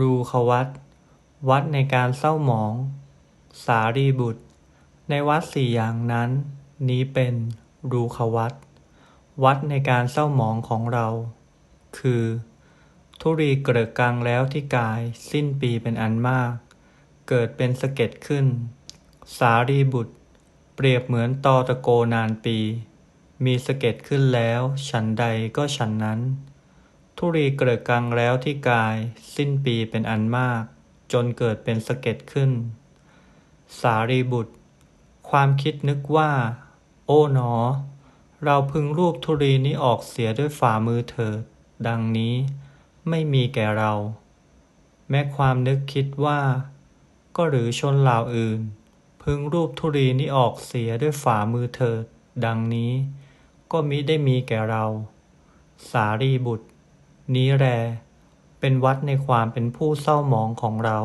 รูขวัตวัดในการเศร้าหมอง สารีบุตร ในวัดสี่อย่างนั้น นี้เป็นรูขวัตวัดในการเศร้าหมองของเรา คือ ทุรีเกิดกลางแล้วที่กายสิ้นปีเป็นอันมาก เกิดเป็นสะเก็ดขึ้น สารีบุตร เปรียบเหมือนตอตะโกนานปี มีสะเก็ดขึ้นแล้ว ฉันใดก็ฉันนั้น ทุรีเกิดกลางแล้วที่กาย สิ้นปีเป็นอันมาก จนเกิดเป็นสะเก็ดขึ้น สารีบุตร ความคิดนึกว่า โอ๋หนอ เราพึงรูปธุรีนี้ออกเสียด้วยฝ่ามือเถิด ดังนี้ไม่มีแก่เรา แม้ความนึกคิดว่า ก็หรือชนเหล่าอื่น พึงรูปธุรีนี้ออกเสียด้วยฝ่ามือเถิด ดังนี้ ก็มิได้มีแก่เรา สารีบุตร นี้แรเป็นวัดในความเป็นผู้เศร้าหมองของเรา